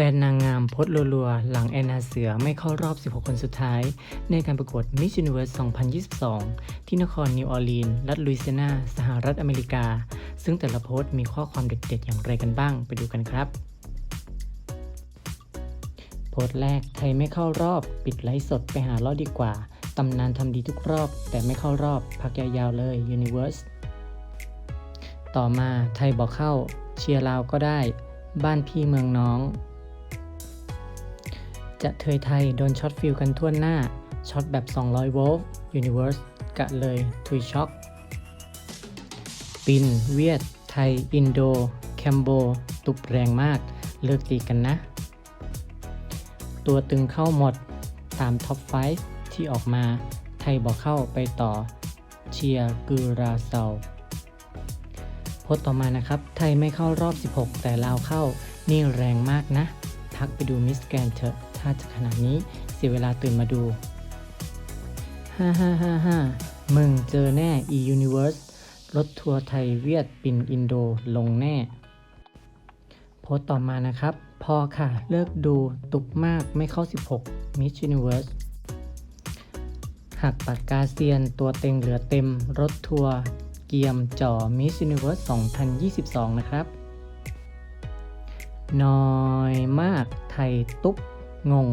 แฟนนางงามโพสต์รัวๆ หลังแอนนาเสือไม่เข้ารอบ 16 คนสุดท้าย ในการประกวด Miss Universe 2022 ที่นครนิวออร์ลีนส์รัฐลุยเซียนาสหรัฐอเมริกา ซึ่งแต่ละโพสต์มีข้อความเด็ดๆ อย่างไรกันบ้างไปดูกันครับ โพสต์แรกไทยไม่เข้ารอบปิดไลฟ์สดไปหารอบดีกว่า ตำนานทำดีทุกรอบ แต่ไม่เข้ารอบ พักยาวๆเลย Universe ต่อมาไทยบอกเข้า เชียร์ลาวก็ได้ บ้านพี่เมืองน้อง จะเทยไทยโดนช็อตฟิลกันทั่วหน้า ช็อตแบบ 200 โวลต์ Universe กะเลยทุยช็อกปิน เวียด ไทย อินโด แคมโบ ตุบแรงมาก เลิกตีกันนะ ตัวตึงเข้าหมด ตามท็อป5ที่ออกมา ไทยบอกเข้าไปต่อ เชียร์กือราเซาโพสต์ต่อมานะครับ ไทยไม่เข้ารอบ 16 แต่ลาวเข้า นี่แรงมากนะ พักไปดูมิสแกรนเถอะ ถ้าจะขนาดนี้เสียเวลาตื่นมาดู ฮ่าฮ่าฮ่าฮ่ามึงเจอแน่ e universe รถทัวร์ไทยเวียดปินอินโดลงแน่ โพสต์ต่อมานะครับ พอค่ะเลิกดูตุกมากไม่เข้า 16 Miss Universe หักปากกาเซียนตัวเต็งเหลือเต็ม รถทัวร์เกียมจ่อ Miss Universe 2022 นะครับ น้อยมากไทยตุ๊บงง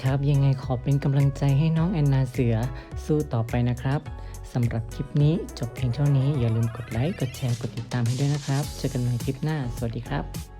ครับยังไงขอเป็นกำลังใจให้น้องแอนนาเสือสู้ต่อไปนะครับสำหรับคลิปนี้จบเพียงเท่านี้อย่าลืมกดไลค์ กดแชร์ กดติดตามให้ด้วยนะครับ เจอกันใหม่คลิปหน้า สวัสดีครับ